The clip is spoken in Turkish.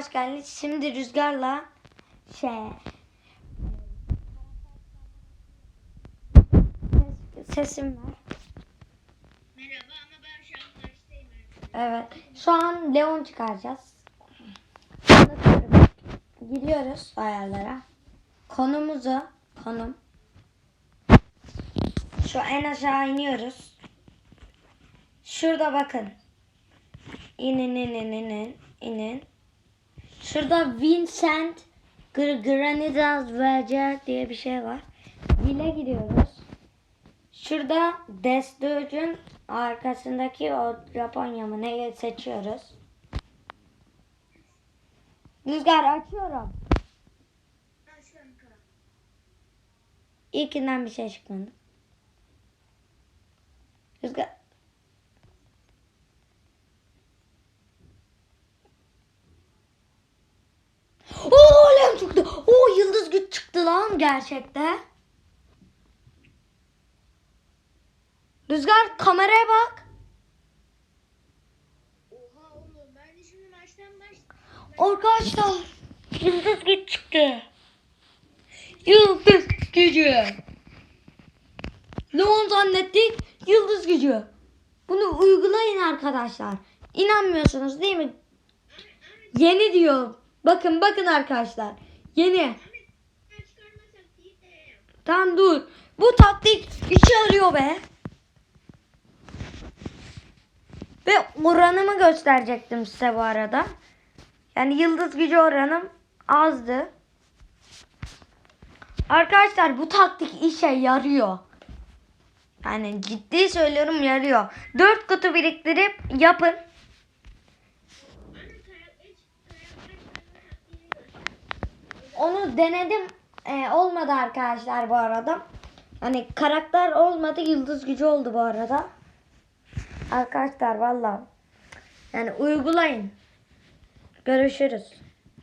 hoş geldiniz. Şimdi Rüzgar'la şey sesim var. Merhaba ama ben şu an karşıdayım. Evet. Şu an Leon çıkaracağız. Anlatıyorum. Giriyoruz ayarlara. Konumuzu konum. Şu en aşağı iniyoruz. Şurada bakın. İnin inin inin inin. Şurada Vincent Gr Granizas Vecer diye bir şey var. Vile gidiyoruz. Şurada Desdöğün arkasındaki o Japonya mı ne seçiyoruz. Rüzgar açıyorum. İlkinden bir şey çıkmadı. Rüzgar. Oo Leon çıktı. Oo yıldız güç çıktı lan gerçekte. Rüzgar kameraya bak. Oha oğlum ben de şimdi maçtan baş... Arkadaşlar yıldız güç çıktı. Yıldız gücü. Leon zannettik yıldız gücü. Bunu uygulayın arkadaşlar. İnanmıyorsunuz değil mi? Yeni diyor. Bakın bakın arkadaşlar. Yeni. Ahmet ben çıkarmasak iyi de. Tamam dur. Bu taktik işe yarıyor be. Ve oranımı gösterecektim size bu arada. Yani yıldız gücü oranım azdı. Arkadaşlar bu taktik işe yarıyor. Yani ciddi söylüyorum yarıyor. 4 kutu biriktirip yapın. Onu denedim. Ee, olmadı arkadaşlar bu arada. Hani karakter olmadı yıldız gücü oldu bu arada. Arkadaşlar valla. Yani uygulayın. Görüşürüz.